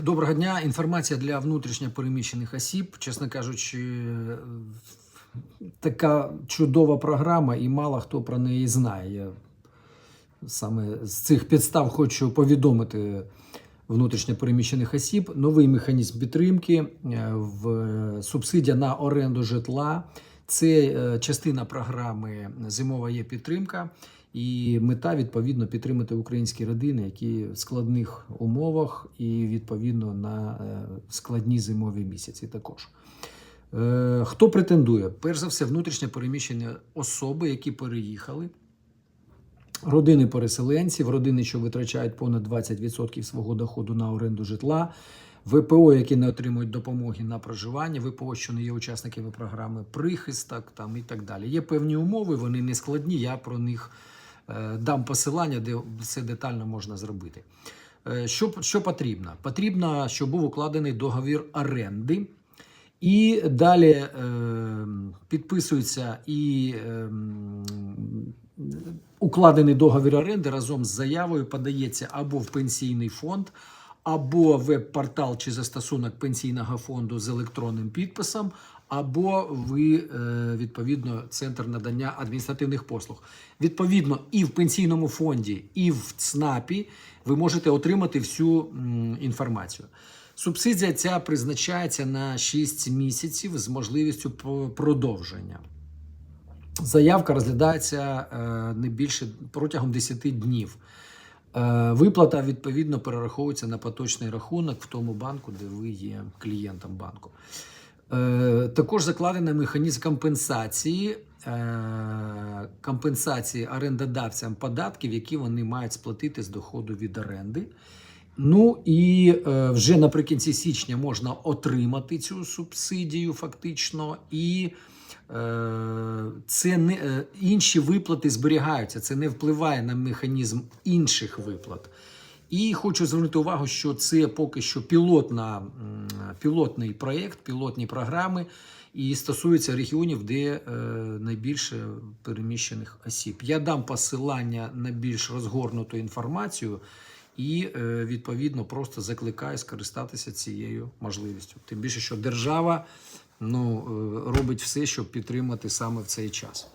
Доброго дня. Інформація для внутрішньо переміщених осіб. Чесно кажучи, така чудова програма, і мало хто про неї знає. Я саме з цих підстав хочу повідомити внутрішньо переміщених осіб новий механізм підтримки е, в субсидія на оренду житла. Це е, частина програми Зимова є підтримка. І мета відповідно підтримати українські родини, які в складних умовах, і відповідно на е, складні зимові місяці. Також Е, хто претендує? Перш за все, внутрішньо переміщені особи, які переїхали, родини переселенців, родини, що витрачають понад 20% свого доходу на оренду житла. ВПО, які не отримують допомоги на проживання, ВПО, що не є учасниками програми прихисток там і так далі. Є певні умови, вони не складні. Я про них е, дам посилання, де все детально можна зробити. Е, Що, що потрібно? Потрібно, щоб був укладений договір оренди. І далі е, підписується і е, укладений договір оренди разом з заявою подається або в пенсійний фонд, або веб-портал чи застосунок пенсійного фонду з електронним підписом, або ви е, відповідно центр надання адміністративних послуг. Відповідно, і в пенсійному фонді, і в ЦНАПі ви можете отримати всю інформацію. Субсидія ця призначається на 6 місяців з можливістю продовження. Заявка розглядається е, не більше протягом 10 днів. Е, Виплата відповідно перераховується на поточний рахунок в тому банку, де ви є клієнтом банку. Е, Також закладений механізм компенсації, е, компенсації орендодавцям податків, які вони мають сплатити з доходу від оренди. Ну і е, вже наприкінці січня можна отримати цю субсидію, фактично, і е, це не е, інші виплати зберігаються. Це не впливає на механізм інших виплат. І хочу звернути увагу, що це поки що пілотна, пілотний проєкт, пілотні програми, і стосується регіонів, де е, найбільше переміщених осіб. Я дам посилання на більш розгорнуту інформацію і е, відповідно просто закликає скористатися цією можливістю. Тим більше, що держава ну, е, робить все, щоб підтримати саме в цей час.